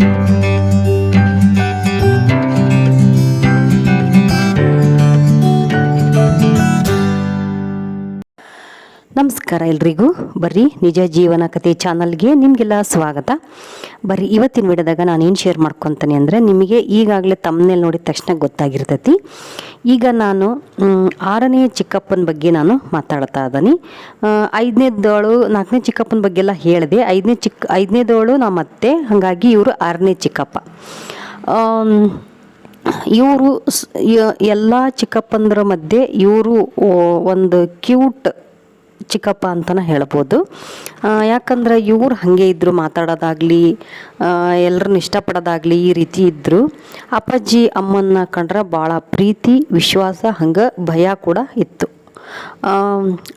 you ನಮಸ್ಕಾರ ಎಲ್ರಿಗೂ. ಬರ್ರಿ ನಿಜ ಜೀವನ ಕಥೆ ಚಾನಲ್ಗೆ ನಿಮಗೆಲ್ಲ ಸ್ವಾಗತ. ಬರ್ರಿ ಇವತ್ತಿನ ವಿಡಿಯೋದಾಗ ನಾನು ಏನು ಶೇರ್ ಮಾಡ್ಕೊತೀನಿ ಅಂದರೆ ನಿಮಗೆ ಈಗಾಗಲೇ ತಮ್ಮನೇಲಿ ನೋಡಿದ ತಕ್ಷಣ ಗೊತ್ತಾಗಿರ್ತೈತಿ. ಈಗ ನಾನು ಆರನೇ ಚಿಕ್ಕಪ್ಪನ ಬಗ್ಗೆ ನಾನು ಮಾತಾಡ್ತಾ ಇದ್ದೀನಿ. ಐದನೇದೋಳು, ನಾಲ್ಕನೇ ಚಿಕ್ಕಪ್ಪನ ಬಗ್ಗೆ ಎಲ್ಲ ಹೇಳಿದೆ. ಐದನೇ ಚಿಕ್ಕ ಐದನೇದೋಳು ನಮ್ಮ ಅತ್ತೆ ಹಾಗಾಗಿ ಇವರು ಆರನೇ ಚಿಕ್ಕಪ್ಪ. ಇವರು ಎಲ್ಲ ಚಿಕ್ಕಪ್ಪಂದ್ರ ಮಧ್ಯೆ ಇವರು ಒಂದು ಕ್ಯೂಟ್ ಚಿಕ್ಕಪ್ಪ ಅಂತಲೇ ಹೇಳ್ಬೋದು. ಯಾಕಂದ್ರೆ ಇವ್ರು ಹಾಗೆ ಇದ್ದರು ಮಾತಾಡೋದಾಗಲಿ ಎಲ್ಲರನ್ನ ಇಷ್ಟಪಡೋದಾಗಲಿ ಈ ರೀತಿ ಇದ್ದರು ಅಪ್ಪಾಜಿ ಅಮ್ಮನ್ನ ಕಂಡ್ರೆ ಭಾಳ ಪ್ರೀತಿ, ವಿಶ್ವಾಸ, ಹಂಗೆ ಭಯ ಕೂಡ ಇತ್ತು.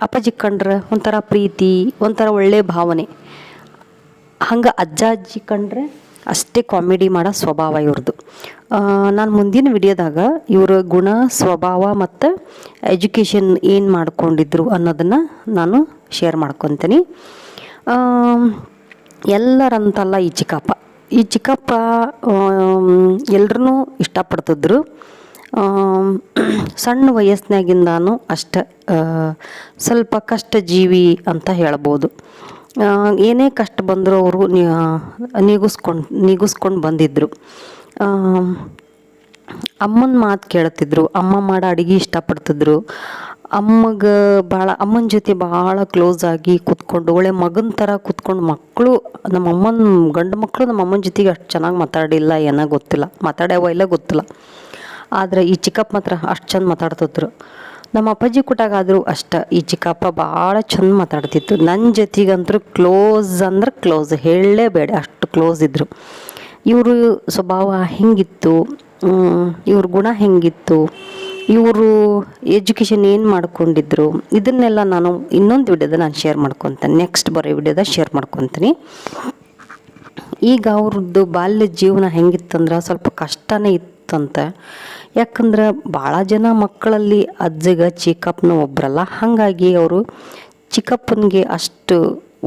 ಅಪ್ಪಾಜಿ ಕಂಡ್ರೆ ಒಂಥರ ಪ್ರೀತಿ, ಒಂಥರ ಒಳ್ಳೆಯ ಭಾವನೆ. ಹಂಗೆ ಅಜ್ಜ ಅಜ್ಜಿ ಕಂಡ್ರೆ ಅಷ್ಟೇ ಕಾಮಿಡಿ ಮಾಡೋ ಸ್ವಭಾವ ಇವ್ರದ್ದು ನಾನು ಮುಂದಿನ ವಿಡಿಯೋದಾಗ ಇವರ ಗುಣ, ಸ್ವಭಾವ ಮತ್ತು ಎಜುಕೇಷನ್ ಏನು ಮಾಡ್ಕೊಂಡಿದ್ರು ಅನ್ನೋದನ್ನು ನಾನು ಶೇರ್ ಮಾಡ್ಕೊತೀನಿ. ಎಲ್ಲರಂತಲ್ಲ ಈ ಚಿಕ್ಕಪ್ಪ. ಈ ಚಿಕ್ಕಪ್ಪ ಎಲ್ಲರೂ ಇಷ್ಟಪಡ್ತಿದ್ರು. ಸಣ್ಣ ವಯಸ್ಸಿನಾಗಿಂದಾನು ಅಷ್ಟ ಸ್ವಲ್ಪ ಕಷ್ಟ ಜೀವಿ ಅಂತ ಹೇಳ್ಬೋದು. ಏನೇ ಕಷ್ಟ ಬಂದರೂ ಅವರು ನೀಗಿಸ್ಕೊಂಡು ನೀಗಿಸ್ಕೊಂಡು ಬಂದಿದ್ದರು ಅಮ್ಮನ ಮಾತು ಕೇಳ್ತಿದ್ರು. ಅಮ್ಮ ಮಾಡೋ ಅಡುಗೆ ಇಷ್ಟಪಡ್ತಿದ್ರು. ಅಮ್ಮಗೆ ಭಾಳ ಅಮ್ಮನ ಜೊತೆ ಭಾಳ ಕ್ಲೋಸ್ ಆಗಿ ಕೂತ್ಕೊಂಡು, ಒಳ್ಳೆ ಮಗನ ಥರ ಕೂತ್ಕೊಂಡು ಮಕ್ಕಳು ನಮ್ಮ ಅಮ್ಮನ, ಗಂಡು ಮಕ್ಕಳು ನಮ್ಮ ಅಮ್ಮನ ಜೊತೆಗೆ ಅಷ್ಟು ಚೆನ್ನಾಗಿ ಮಾತಾಡಿಲ್ಲ, ಏನೋ ಗೊತ್ತಿಲ್ಲ. ಮಾತಾಡ್ಯಾವ ಇಲ್ಲ ಗೊತ್ತಿಲ್ಲ. ಆದರೆ ಈ ಚಿಕ್ಕಪ್ಪ ಮಾತ್ರ ಅಷ್ಟು ಚೆಂದ ಮಾತಾಡ್ತಿದ್ರು. ನಮ್ಮ ಅಪ್ಪಾಜಿ ಕೊಟ್ಟಾಗಾದರೂ ಅಷ್ಟ ಈ ಚಿಕ್ಕಪ್ಪ ಭಾಳ ಚಂದ ಮಾತಾಡ್ತಿತ್ತು. ನನ್ನ ಜೊತೆಗಂತೂ ಕ್ಲೋಸ್ ಅಂದ್ರೆ ಕ್ಲೋಸ್ ಹೇಳಲೇಬೇಡ, ಅಷ್ಟು ಕ್ಲೋಸ್ ಇದ್ದರು ಇವರು ಸ್ವಭಾವ ಹೆಂಗಿತ್ತು? ಇವ್ರ ಗುಣ ಹೆಂಗಿತ್ತು? ಇವರು ಎಜುಕೇಷನ್ ಏನು ಮಾಡ್ಕೊಂಡಿದ್ರು? ಇದನ್ನೆಲ್ಲ ನಾನು ಇನ್ನೊಂದು ವಿಡಿಯೋದ ನಾನು ಶೇರ್ ಮಾಡ್ಕೊತೇನೆ. ನೆಕ್ಸ್ಟ್ ಬರೋ ವಿಡಿಯೋದ ಶೇರ್ ಮಾಡ್ಕೊತೀನಿ. ಈಗ ಅವ್ರದ್ದು ಬಾಲ್ಯ ಜೀವನ ಹೆಂಗಿತ್ತಂದ್ರೆ ಸ್ವಲ್ಪ ಕಷ್ಟನೇ ಇತ್ತಂತೆ. ಯಾಕಂದ್ರೆ ಭಾಳ ಜನ ಮಕ್ಕಳಲ್ಲಿ ಅಜ್ಜಗ, ಚಿಕ್ಕಪ್ಪನ ಒಬ್ಬರಲ್ಲ ಹಾಗಾಗಿ ಅವರು ಚಿಕ್ಕಪ್ಪನಿಗೆ ಅಷ್ಟು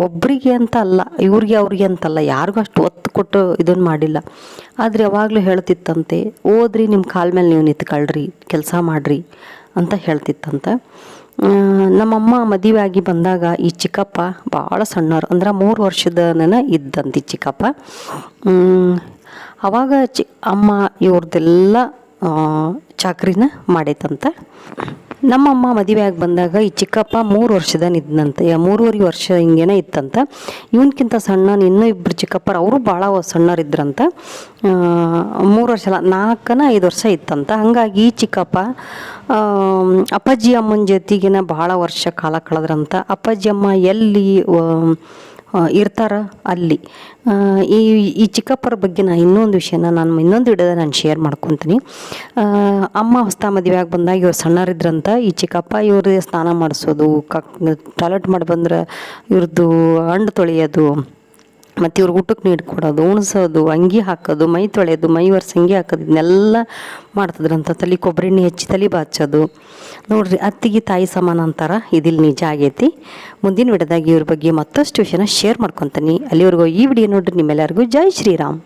ಒಬ್ಬರಿಗೆ ಅಂತ ಅಲ್ಲ, ಇವ್ರಿಗೆ ಅವ್ರಿಗೆ ಅಂತಲ್ಲ ಯಾರಿಗೂ ಅಷ್ಟು ಒತ್ತು ಕೊಟ್ಟು ಇದನ್ನು ಮಾಡಿಲ್ಲ. ಆದರೆ ಯಾವಾಗಲೂ ಹೇಳ್ತಿತ್ತಂತೆ, ಓದ್ರಿ ನಿಮ್ಮ ಕಾಲ ಮೇಲೆ ನೀವು ನಿಂತ್ಕೊಳ್ರಿ, ಕೆಲಸ ಮಾಡಿರಿ ಅಂತ ಹೇಳ್ತಿತ್ತಂತೆ. ನಮ್ಮಮ್ಮ ಮದುವೆ ಆಗಿ ಬಂದಾಗ ಈ ಚಿಕ್ಕಪ್ಪ ಭಾಳ ಸಣ್ಣವ್ರು, ಅಂದ್ರೆ ಮೂರು ವರ್ಷದನ ಇದ್ದಂತೆ ಚಿಕ್ಕಪ್ಪ. ಅವಾಗ ಚಿ, ಅಮ್ಮ ಇವ್ರದ್ದೆಲ್ಲ ಚಾಕ್ರಿನ ಮಾಡೈತಂತ. ನಮ್ಮಮ್ಮ ಮದುವೆ ಆಗಿ ಬಂದಾಗ ಈ ಚಿಕ್ಕಪ್ಪ ಮೂರು ವರ್ಷದನ ಇದ್ನಂತೆ ಮೂರುವರೆ ವರ್ಷ ಹಿಂಗೇನೆ ಇತ್ತಂತ. ಇವನಕ್ಕಿಂತ ಸಣ್ಣ, ಇನ್ನೂ ಇಬ್ಬರು ಚಿಕ್ಕಪ್ಪರು, ಅವರು ಭಾಳ ಸಣ್ಣರಿದ್ರಂತ. ಮೂರು ವರ್ಷ ಅಲ್ಲ, ನಾಲ್ಕನ ಐದು ವರ್ಷ ಇತ್ತಂತ. ಹಾಗಾಗಿ ಈ ಚಿಕ್ಕಪ್ಪ ಅಪ್ಪಾಜಿ ಅಮ್ಮನ ಜೊತೆಗಿನ ಭಾಳ ವರ್ಷ ಕಾಲ ಕಳೆದ್ರಂತ. ಅಪ್ಪಾಜಿ ಅಮ್ಮ ಎಲ್ಲಿ ಇರ್ತಾರ ಅಲ್ಲಿ. ಈ ಈ ಚಿಕ್ಕಪ್ಪರ ಬಗ್ಗೆ ನಾನು ಇನ್ನೊಂದು ವಿಷಯನ ನಾನು ಇನ್ನೊಂದು ವಿಡಿಯೋದ ನಾನು ಶೇರ್ ಮಾಡ್ಕೊತೀನಿ. ಅಮ್ಮ ಹೊಸ್ತ ಮದುವೆ ಆಗಿ ಬಂದಾಗ ಇವ್ರು ಸಣ್ಣರಿದ್ರಂತ ಈ ಚಿಕ್ಕಪ್ಪ ಇವ್ರಿಗೆ ಸ್ನಾನ ಮಾಡಿಸೋದು, ಕಕ್, ಟಾಯ್ಲೆಟ್ ಮಾಡಿ ಬಂದ್ರೆ ಇವ್ರದ್ದು ಹಣ್ಣು ತೊಳೆಯೋದು ಮತ್ತು ಇವ್ರಿಗೆ ಊಟಕ್ಕೆ ನೀಡ್ ಕೊಡೋದು, ಉಣಿಸೋದು, ಅಂಗಿ ಹಾಕೋದು, ಮೈ ತೊಳೆಯೋದು, ಮೈ ಒರೆಸಿ ಅಂಗಿ ಹಾಕೋದು, ಇದನ್ನೆಲ್ಲ ಮಾಡ್ತಿದ್ರಂತ ತಲೆ, ಕೊಬ್ಬರಿ ಎಣ್ಣೆ ಹೆಚ್ಚಿ ತಲೆ ಬಾಚೋದು. ನೋಡ್ರಿ, ಅತ್ತಿಗೆ ತಾಯಿ ಸಮಾನ ಅಂತಾರ? ಇದಿಲ್ಲಿ ನಿಜ ಆಗೈತಿ. ಮುಂದಿನ ವಿಡದಾಗಿ ಇವ್ರ ಬಗ್ಗೆ ಮತ್ತಷ್ಟು ವಿಷಯನ ಶೇರ್ ಮಾಡ್ಕೊತೀನಿ. ಅಲ್ಲಿವರೆಗೂ ಈ ವಿಡಿಯೋ ನೋಡ್ರಿ, ನಿಮ್ಮೆಲ್ಲರಿಗೂ ಜೈ ಶ್ರೀರಾಮ್.